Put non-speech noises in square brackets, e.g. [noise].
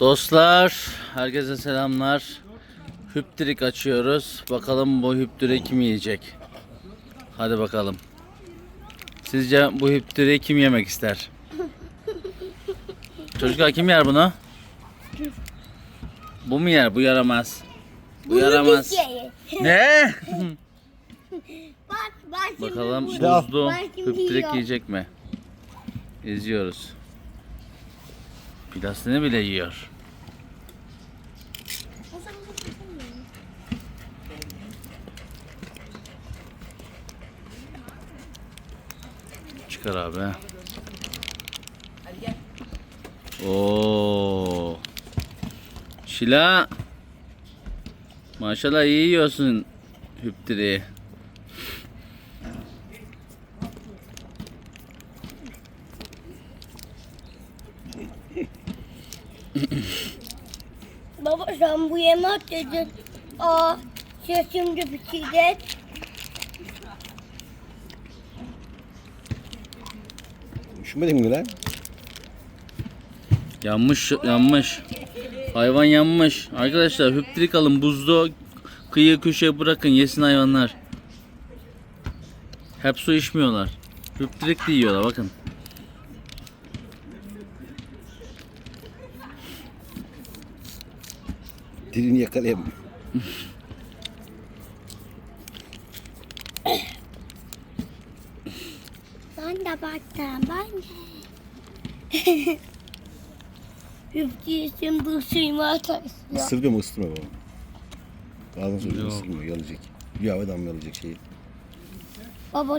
Dostlar, herkese selamlar. Hüptrik açıyoruz. Bakalım bu hüptüre kim yiyecek? Hadi bakalım. Sizce bu hüptüreyi kim yemek ister? [laughs] Çocuklar kim yer bunu? Bu mu yer? Bu yaramaz. Bu yaramaz. Ne? [laughs] Bak bak şimdi Bakalım bu- buzlu Bak şimdi hüptürek yiyor. yiyecek mi? İzliyoruz. Pilasını bile yiyor. Çıkar abi. Oo. Şila. Maşallah iyi yiyorsun hüptüreyi. [clears throat] Baba sen bu yemek dedin. Aa şimdi pişecek. Üşümedin mi lan? Yanmış, yanmış. Hayvan yanmış. Arkadaşlar hüptrik alın buzlu kıyı köşeye bırakın yesin hayvanlar. Hep su içmiyorlar. Hüptrik de yiyorlar bakın. Dilini yakalayayım. Ben de baktım ben de. Hüpçü şimdi ısırma taşıyor. Isırıyor mu ısırma baba? Bazen sonra Yok. ısırmıyor yalayacak. Bir hava damlalayacak şeyi. Baba